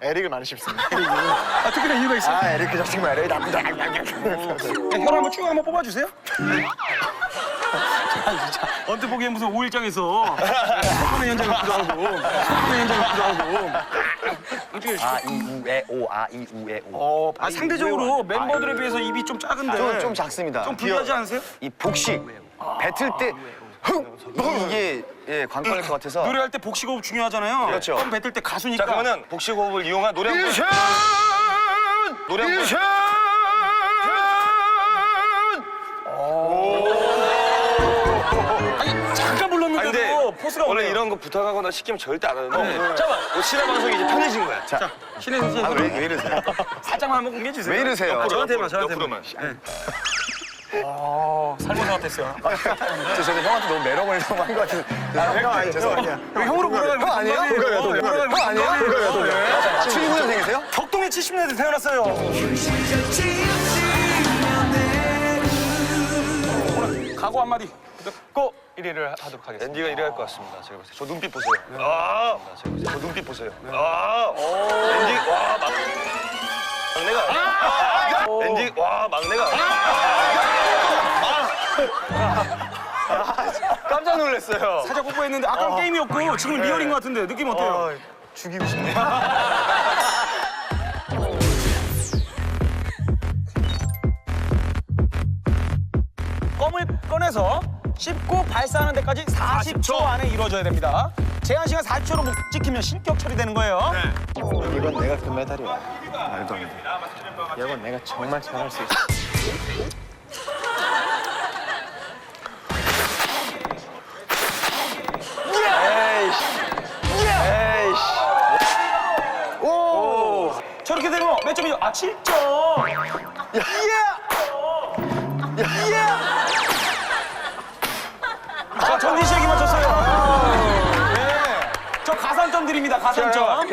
에릭을 많이 씹습니다. 아, 특별한 이유가 있어요? 아 에릭 그 자식 말이야. 나쁘다. 네, 혈 한번 쭉 한번 뽑아주세요. 아, 진짜. 언뜻 보기엔 무슨 5일장에서 석분의 현장을 구조하고 석분의 현장을 구조하고 아, 이, 우, 에, 오, 아, 이, 우, 에, 오. 어, 아, 상대적으로 멤버들에 비해서 입이 좀 작은데 좀, 좀 작습니다. 좀 불리하지 않으세요? 이 복식. 뱉을 때, 흥! 이게, 예, 관건일 것 같아서. 노래할 때 복식호흡 중요하잖아요. 그렇죠. 좀 뱉을 때 가수니까. 자, 그러면은 복식호흡을 이용한 노래 한 곡. 노래 한 곡. 아니, 잠깐 아니, 불렀는데도 근데 포스가 원래. 이런 거 부탁하거나 시키면 절대 안 하는데. 잠깐만. 뭐 신화 방송이 이제 편해진 거야. 자, 신혜 선생 아, 왜, 왜 이러세요? 살짝만 한번 공개해 주세요. 왜 이러세요? 저한테만 저한테만. 옆으로만. 어, 살모 같았어요. 저 저는 형한테 너무 매력을 한것 같은. 아, 형 아니 죄송합니다. 왜 형으로 몰아가면 형 아니에요? 동갑이에요. 형 아니에요? 동갑이에요, 동갑이에요. 79년생이세요? 덕동에 70년대 태어났어요. 각오 한마디 듣고 1위를 하도록 하겠습니다. 앤디가 이래 할것 같습니다. 제가 봤을 때. 저 눈빛 보세요. 아, 제가 봤을 때. 저 눈빛 보세요. 아, 앤디, 와, 막. 막내가. 앤디, 와, 막내가. 깜짝 놀랐어요. 살짝 뽀뽀했는데 아까 게임이었고 지금 리얼인 것 같은데 느낌 어때요? 죽이고 싶네. 껌을 꺼내서 씹고 발사하는 데까지 40초 안에 이루어져야 됩니다. 제한 시간 40초로 못 지키면 신격 처리되는 거예요. 이건 내가 금메달이야. 말도 안 돼. 이건 내가 정말 잘할 수 있어. 몇 점이죠? 아 7점. 예. 예. 자 전진 씨에게 맞췄어요. 네. 저 가산점 드립니다. 가산점.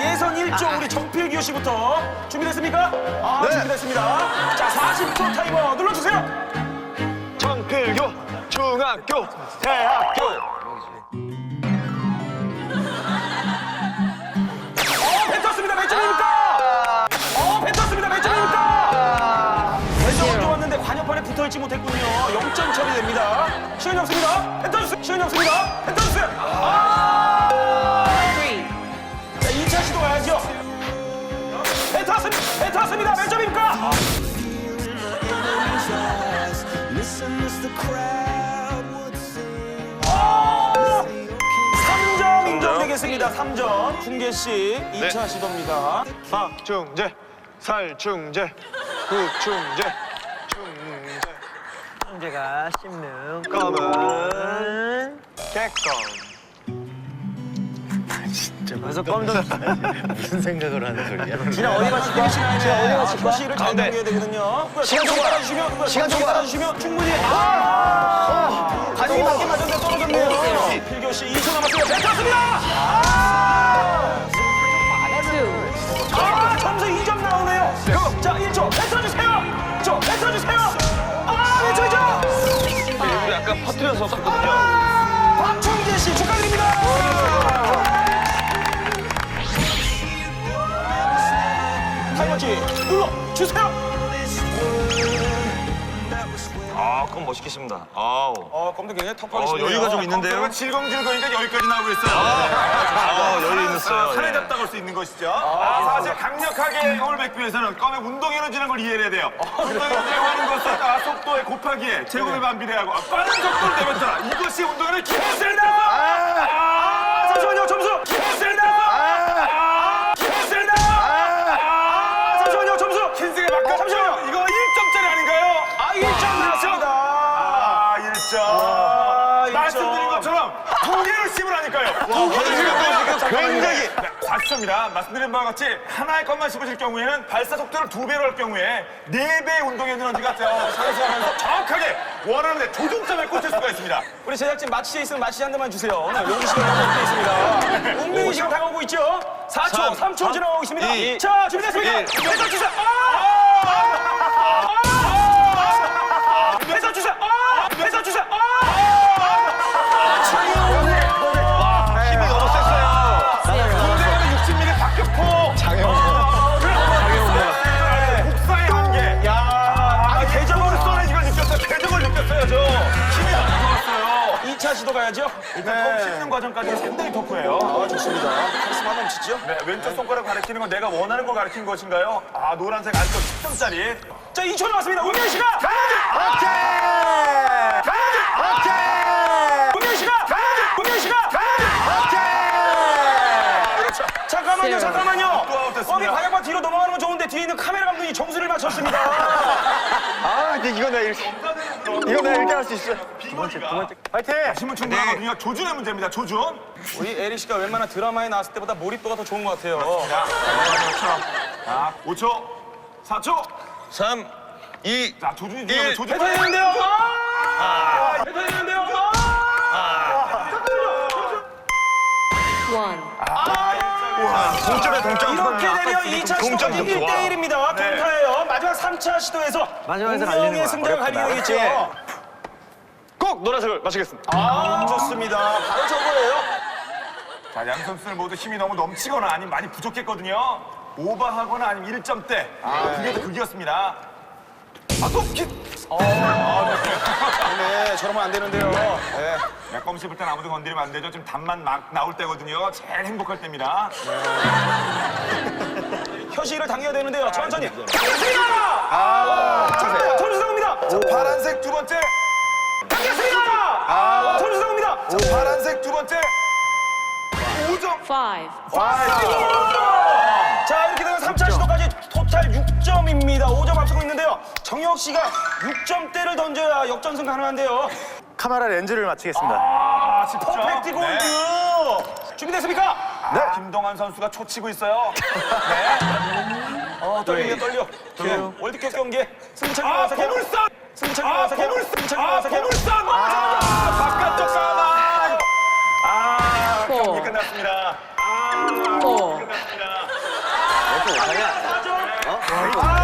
예선 1조 우리 정필규 씨부터 준비됐습니까? 아 준비됐습니다. 자 40초 타이머 눌러주세요. 정필교, 중학교, 대학교. 0점 처리됩니다. 시간이 없습니다. 뱉어주세요. 시간이 없습니다. 뱉어주세요. 아! 자, 2차 시도 가야죠. 뱉었습니다. 뱉었습니다. 몇 점입니까? 아! 3점 인정되겠습니다. 3점. 중계 씨 2차 시도입니다. 살충재, 구충재, 충재, 제가 씹는 검은 개껌. 그래서 껌도 무슨 생각을 하는 소리야? 지금 어디가 칠까? 아, 어디가 칠까? 표시를 잘 넘겨야 되거든요. 시간 좀 따라주시면 시간 좀 따라주시면 충분히 아! 가슴이 맞게 맞았는데 떨어졌네요. 필교 씨 2초 남았습니다. 뱉었습니다. 아, 점수 2점 나오네요. 자, 1초 뱉어주세요. 저 뱉어주세요. 퍼뜨려서 썼거든요. 박충재 씨 축하드립니다. 타이머치 눌러 주세요. 아, 그건 멋있겠습니다. 아우. 어, 검도 굉장히 어, 턱하시네요 여유가 좀 있는데요? 질겅질겅이니까 여기까지 나오고 있어요. 아, 여유 있었어요. 산에 예. 잡다고 할 수 있는 것이죠. 아, 사실 강력하게 형을 맺기 위해서는 껌의 운동 에너지라는 걸 이해해야 돼요. 운동 에너지라고 하는 것은 아, 속도에 곱하기에 제곱에 반비례하고 아, 빠른 속도를 내뱉어라. 이것이 운동 에너지 기술이다. 굉장히. 네, 4초입니다. 말씀드린 바와 같이 하나의 것만 씹으실 경우에는 발사 속도를 두 배로 할 경우에 네 배의 운동 에너지가 상승하면서 정확하게 원하는 데 조준점에 꽂힐 수가 있습니다. 우리 제작진 마취제 있으면 마취제 한 대만 주세요 오늘 용기 시간 남고 있습니다 운명이 시간 다가오고 있죠 4초 3 초 지나가고 있습니다 이, 자 준비됐습니까? 일. 배서 주세요 일단 껌 씹는 과정까지 상당히 터프해요. 아, 좋습니다. 카리스마 넘치죠? 네, 왼쪽 손가락 가리키는 건 내가 원하는 거 가리킨 것인가요? 아, 노란색 알것 10점짜리. 자, 2초 남았습니다. 우경 씨가! 우경 씨가! 우경 씨가! 잠깐만요, 잠깐만요. 또 아웃됐습니다. 어디 방향판 뒤로 넘어가는 건 좋은데 뒤에 있는 카메라 감독이 점수를 맞췄습니다. 아 근데 이거 내가 이렇게 이거 내가 이렇게 할수 있어 두 번째, 두 번째. 파이팅 힘은 충분하거든요. 조준의 문제입니다, 조준. 우리 에리 씨가 웬만한 드라마에 나왔을 때보다 몰입도가 더 좋은 것 같아요. 자, 자, 5초, 4초. 3, 2, 자, 조준이 중요해, 조준. 뱉어내는데요. 아! 뱉어내는데요. one. 동점에 동점. 이렇게 되면 2차 동점, 시도까지 동점. 1대1입니다. 네. 동타예요. 마지막 3차 시도에서 마지막에서 갈리는 운명의 거야. 승자가 가리게 되겠죠. 예. 꼭 노란색을 마시겠습니다. 아, 좋습니다. 바로 저거예요. 자, 양 선수들 모두 힘이 너무 넘치거나 아니면 많이 부족했거든요. 오버하거나 아니면 1점대. 아, 그게 더 극이었습니다. 아, 또 기... 네, 저러면 안 되는데요. 네. 약검 씹을 땐 아무도 건드리면 안 되죠. 지금 단만 막 나올 때거든요. 제일 행복할 때입니다. 표시를 당겨야 되는데요. 천천히. 당겼습니다! 아, 잠깐만요. 점수 나옵니다. 파란색 두 번째. 당겼습니다! 점수 나옵니다. 파란색 두 번째. 5점. Five. 자, 이렇게 되면 3차 시도까지 토탈 6점입니다. 5점 앞서고 있는데요. 정혁 씨가 6점대를 던져야 역전승 가능한데요. 카메라 렌즈를 맞추겠습니다 아, 10점. 퍼펙트 골드! 준비됐습니까? 네. 김동환 선수가 초치고 있어요. 네. 어, 떨리네, 떨려. 네. 월드컵 경기 승차기 아, 완성해요. 보물선! 승차기 아, 완성해요. 보물선! 승차기 아, 완성해요. 보물선! 아, 바깥쪽 사망! 아, 경기 Four. 끝났습니다. Four. 끝났습니다. 아, 이렇게 따지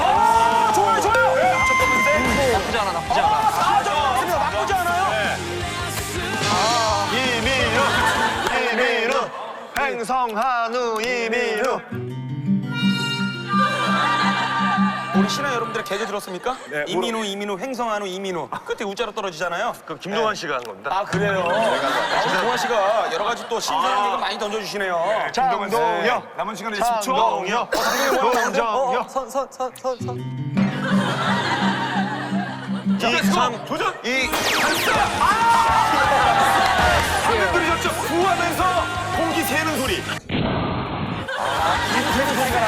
아, 좋아요, 좋아요. 첫 번째. 나쁘지 않아, 나쁘지 않아. 아, 저 맞습니다. 나쁘지 않아요. 이민우, 이민우, 행성 한우 이민우. 신화 여러분들의 개그 들었습니까? 네, 이민우, 이민우, 횡성한우, 이민우. 끝에 우자로 떨어지잖아요. 그 김동완 씨가 한 겁니다. 아, 그래요? 아, 동환 씨가 여러 가지 또 신선한 개그 많이 던져주시네요. 김동현 씨. 장동혁. 남은 시간 이제 10초. 장동혁, 동정혁, 선, 선, 선, 선, 선. 이 삼, 도전! 이 방금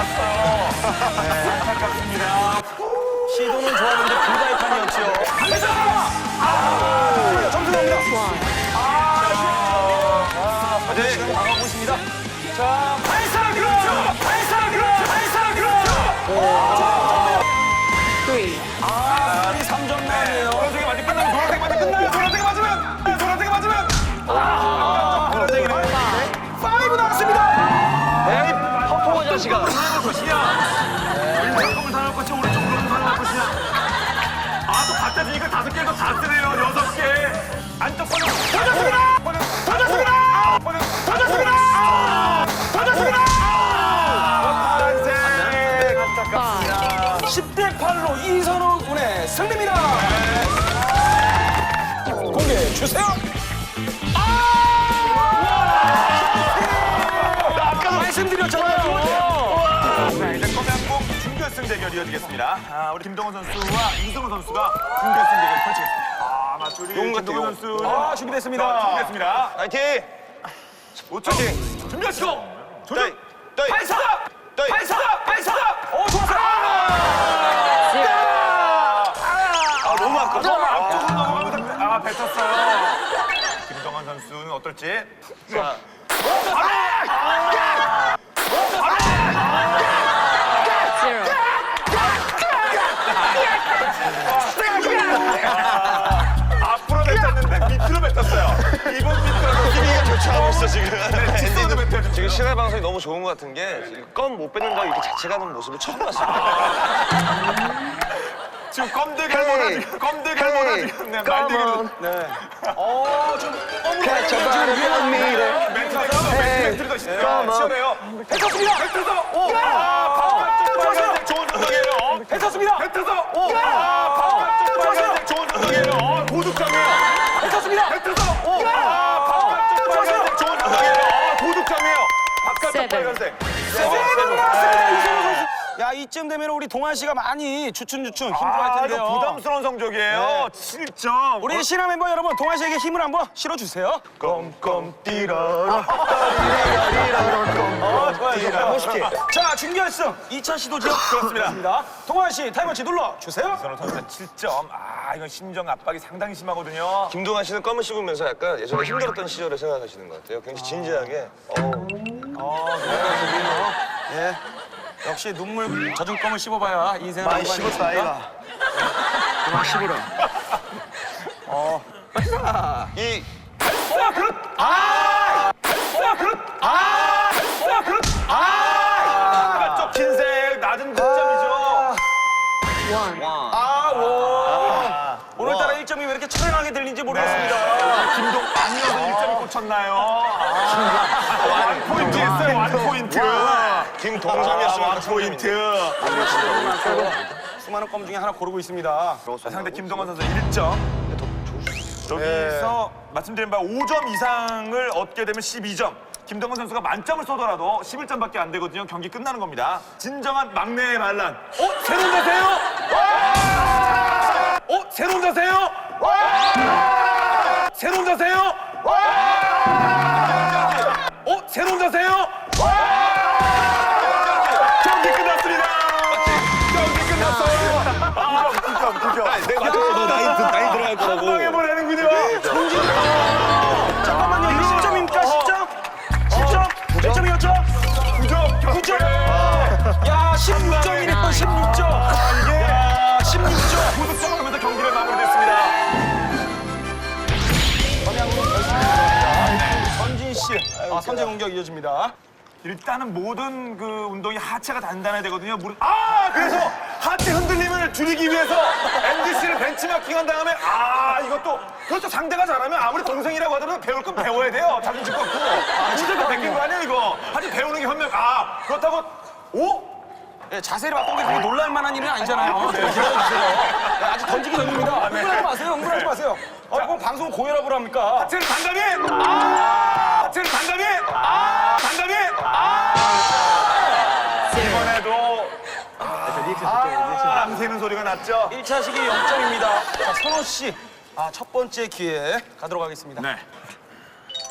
났어요. 네, 안타깝습니다. 시도는 좋았는데 불가의 판이었죠. 가자! 아, 점수 나옵니다. 아, 네. 시간 나가고 있습니다. 자, 던졌습니다. 던졌습니다. 던졌습니다. 던졌습니다. 파란색. 안타깝습니다. 10대 8로 이선우 군의 승리입니다. 공개 주세요. 아! 아까 말씀드렸잖아요. 자, 이제 검양공 준결승 대결이 어지겠습니다. 아, 우리 김동원 선수와 이승우 선수가 준결승 대결 펼치겠습니다. 아, 용 같아, 김동원 용. 선수는 아, 준비됐습니다. 준비됐습니다. 파이팅! 5초. 준비하시고. 조준. 떠이, 발사! 떠이. 발사! 발사! 오, 좋았어! 아 너무 아깝다. 앞쪽으로 넘어가면서 아 뱉었어요. 김동원 선수는 어떨지. 자, Zero. 교차하고 있어 지금. 뒷손으로 뱉어요. 지금 실내 방송이 너무 좋은 것 같은 게껌못 뺏는다고 이렇게 자책하는 모습을 처음 봤어요. 지금 껌대갈보다 지금 껌대갈보다 지금 네, 말대기로 어, 좀 미래. 멘트가 멘트가 Come on. 시원해요. 뱉었습니다. 뱉어서 오. 아, 바깥쪽 빨간색 좋은 선택이에요. 뱉었습니다. 뱉어서 오. 야, 이쯤 되면 우리 동환 씨가 많이 주춤주춤 힘들어할 아, 텐데요. 이거 부담스러운 성적이에요. 네. 7점. 우리 신화 멤버 여러분, 동환 씨에게 힘을 한번 실어주세요. 껌껌 뛰라라. 어, 좋아요, 좋아요. 멋있게. 자, 준결승 2차 시도죠? 그렇습니다. 동환 씨, 타이머치 눌러 주세요. 선호 선수 7점. 아, 이건 심정 압박이 상당히 심하거든요. 김동완 씨는 껌을 씹으면서 약간 예전에 힘들었던 시절을 생각하시는 것 같아요. 굉장히 진지하게. 어, 예. 역시 눈물 젖은 껌을 씹어봐야 인생을 많이 씹었다, 아닙니까? 아이가. 그만 씹으라. 이 흰색 낮은 득점이죠. One. 아, 와. 오늘따라 1점이 왜 이렇게 처량하게 들린지 모르겠습니다. 아, 김동 안녕서 1점이 꽂혔나요? 아, 원 포인트 했어요. 원. 김동점이었으면 원 포인트. 수많은 껌 중에 하나 고르고 있습니다. 자, 상대 김동원 선수 1점. 여기서 말씀드린 바 5점 이상을 얻게 되면 12점. 김동원 선수가 만점을 쏘더라도 11점밖에 안 되거든요. 경기 끝나는 겁니다. 진정한 막내의 반란. 어? 새로운 자세요? 어? 새로운 자세요? 새로운 자세요? 어? 새로운 자세요? 내가 맞았어. 너 나이, 들- 나이 들어갈 거라고. 한방에 보내는군요. 잠깐만요, 이게 10점입니까? 10점? 10점? 몇 점이었죠? 9점. 9점? 야, 16점이네요, 16점. 야, 16점. 고득점을 하면서 경기를 마무리됐습니다. 선진 씨, 아, 선제 공격 이어집니다. 일단은 모든 그 운동이 하체가 단단해야 되거든요. 무릎. 아 그래서 하체 흔들림을 줄이기 위해서 MDC를 벤치마킹한 다음에 아 이것도 그렇죠 상대가 잘하면 아무리 동생이라고 하더라도 배울 건 배워야 돼요. 자존심 꺾고 무조건 베낀 거 아니에요 이거. 하여튼 배우는 게 현명. 아 그렇다고 오? 예, 자세를 바꾼 게 그렇게 놀랄 만한 일은 아니잖아요. 네, 기다려주세요. 네, 아직 던지기 전입니다. 흥분하지 마세요, 흥분하지 마세요. 아, 그럼 방송 고혈압으로 합니까? 하체를 단단히. 새는 소리가 났죠. 1차 시기 0점입니다. 자, 선호 씨, 아, 첫 번째 기회 가도록 하겠습니다. 네.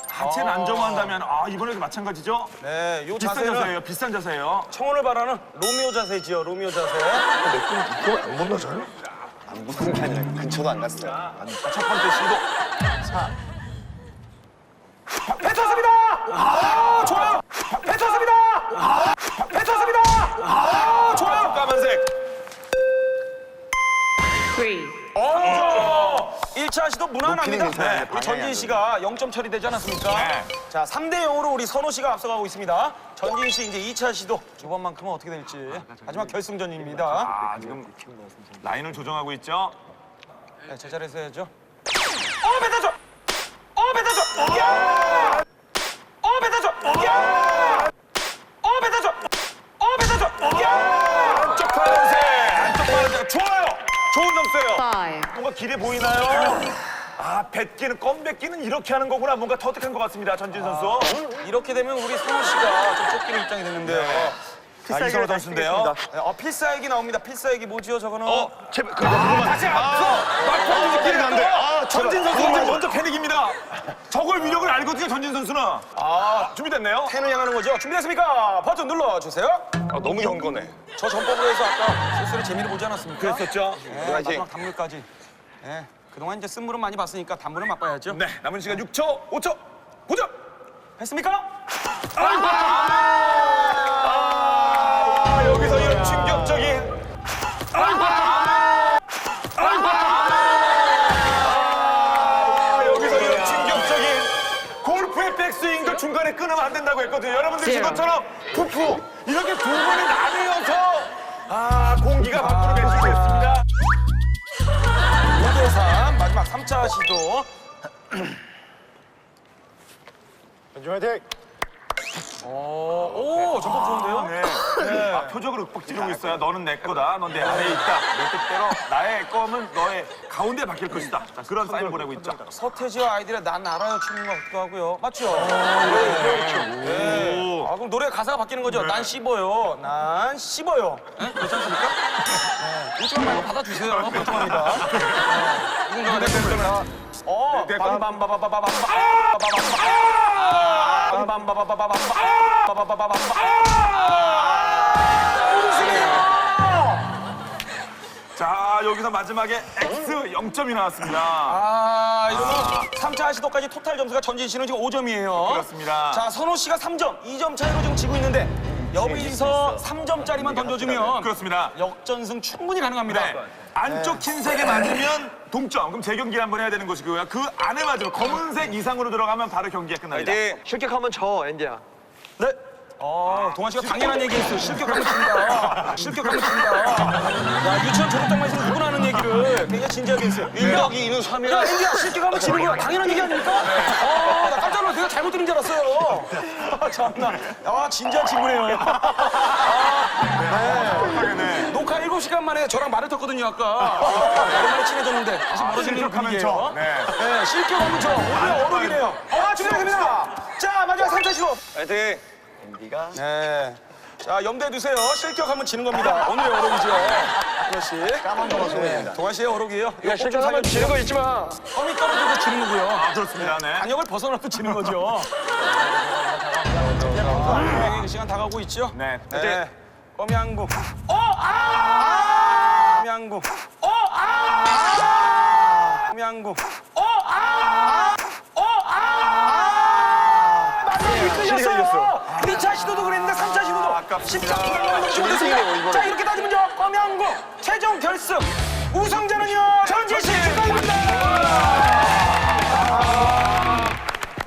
하체를 안 점한다면 아 이번에도 마찬가지죠. 네, 요 비싼 자세는 자세예요. 비싼 자세예요. 청혼을 바라는 로미오 자세지요, 로미오 자세. 안 붙는 게 아니라 근처도 안 갔어요. 안첫 번째 시도. 뱉었습니다! 아, 좋아요! 뱉었습니다! 어, 1차 시도 무난합니다. 네, 우리 전진 안 씨가 0점 처리되지 않았습니까? 네. 자, 3대 0으로 우리 선호 씨가 앞서가고 있습니다. 전진 씨 이제 2차 시도 이번만큼은 어떻게 될지 마지막 결승전입니다. 아 지금 라인을 조정하고 있죠. 네, 제자리에서 해야죠. 어, 뱉어줘! 어, 뱉어줘! 야! 어, 뱉어줘! 야! 어, 뱉어줘! 어, 뱉어줘! 야! 안쪽 파란색. 안쪽 파란색. 좋은 점수예요. Five. 뭔가 길해 보이나요? 아 뱉기는 껌 뱉기는 이렇게 하는 거구나. 뭔가 터득한 것 같습니다. 전진 선수. 이렇게 되면 우리 선호 씨가 좀 쫓기는 입장이 됐는데요. 아, 이선호 선수인데요. 네, 어, 필살기 나옵니다. 필살기 뭐지요, 저거는? 어, 제발, 그거 그거만. 다시 앞서 막판 느끼는 안 돼. 아, 전진 제발. 선수가 먼저 패닉입니다. 저걸 위력을 알거든요. 전진 선수는. 아 준비됐네요. 팬을 향하는 거죠. 준비됐습니까? 버튼 눌러주세요. 아, 너무 경건해. 저 전법으로 해서 아까 실수를 재미를 보지 않았습니까? 그랬었죠. 네, 화이팅. 마지막 단물까지. 네, 그동안 이제 쓴물은 많이 봤으니까 단물은 맛봐야죠. 네 남은 시간 6초, 5초, 보죠. 했습니까? 아, 한다고 했거든요. 여러분들 예. 지금처럼 푸푸 이렇게 두 분이 나뉘어서 아 공기가 밖으로 배출됐습니다. 5대3 마지막 3차 시도. 현주 화이팅! 어, 오, 전법 좋은데요? 네. 아, 표적으로 윽박 지르고 있어요. 너는 내 거다. 넌내 아래에 있다. 내 뜻대로 나의 거는 너의 가운데 바뀔 것이다. 자, 그런 사인을 보내고 있죠. 서태지와 아이들의 난 알아요 춤인 것 같기도 하고요. 맞죠? 네. 네. 아, 그럼 노래 가사가 바뀌는 거죠? 난 씹어요. 난 씹어요. 네? 않습니까? 네. 웃지만 말고 받아주세요. 걱정합니다. 네. 이건 내가 어, 밤밤바바바밤바. 밤밤바바바밤바. 밤밤바바바밤바. 자, 여기서 마지막에 X 0점이 나왔습니다. 아, 이러면 3차 시도까지 토탈 점수가 전진 씨는 지금 5점이에요. 그렇습니다. 자, 선호 씨가 3점, 2점 차이로 지금 지고 있는데 여기서 3점짜리만 던져주면 그렇습니다. 역전승 충분히 가능합니다. 네. 안쪽 흰색에 맞으면 동점. 그럼 재경기 한 번 해야 되는 것이고요. 그 안에 맞으면 검은색 이상으로 들어가면 바로 경기가 끝납니다. 실격하면 저 엔디야. 네. 어, 동환 씨가 당연한 얘기 했어요. 실격하면 진다. 실격하면 진다. 야, 유치원 졸업장만 있으면 누구나 하는 얘기를 굉장히 진지하게 했어요. 1더기 2는 3이라. 야, 애기야, 실격하면 지는 거야. 당연한 얘기 아닙니까? 어, 나 깜짝 놀라 내가 잘못 들은 줄 알았어요. 아, 참나. 아, 진지한 친구네요. 아, 네. 녹화 7시간 만에 저랑 말을 텄거든요, 아까. 오랜만에 친해졌는데 다시 멀어지는 실격하면 분위기예요. 저. 네. 네, 실격하면 저. 오늘 어록이네요. 아, 준비됩니다. 자, 마지막 3차 시도. 파이팅. 네. 자, 염두에 두세요. 실격하면 지는 겁니다. 오늘의 어록이죠. 동환 씨. 까만 거라서. 네. 동환 씨의 어록이에요. 야, 실격하면 지는 거 잊지 마. 껌이 떨어져도 지는 거고요. 아, 그렇습니다. 네. 단역을 벗어나도 지는 거죠. 아, 시간 다가오고 있죠? 네. 네. 껌양구. 어! 아! 껌양구. 어! 아! 껌양구. 어! 아! 어! 아! 마지막에 끌렸어요. 2차 시도도 그랬는데 3차 시도도 아깝습니다. 10점 넘지 못했습니다. 자, 이렇게 따지면요. 껌양구 최종 결승 우승자는요. 전진 씨 축하드립니다.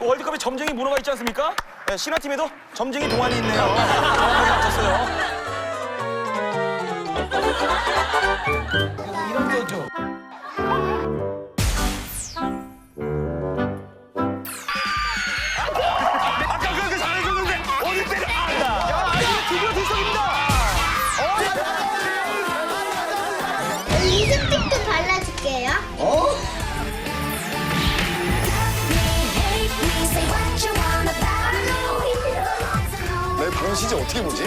월드컵에 점쟁이 문어가 있지 않습니까? 네, 신화팀에도 점쟁이 동안이 있네요. 정확하게 맞췄어요. 이런 거죠. 아까 그렇게 잘해줬는데 어디 때려? 야, 아니, 드디어 들썩입니다. 립스틱도 발라줄게요. 내 보는 시즌 어떻게 보지?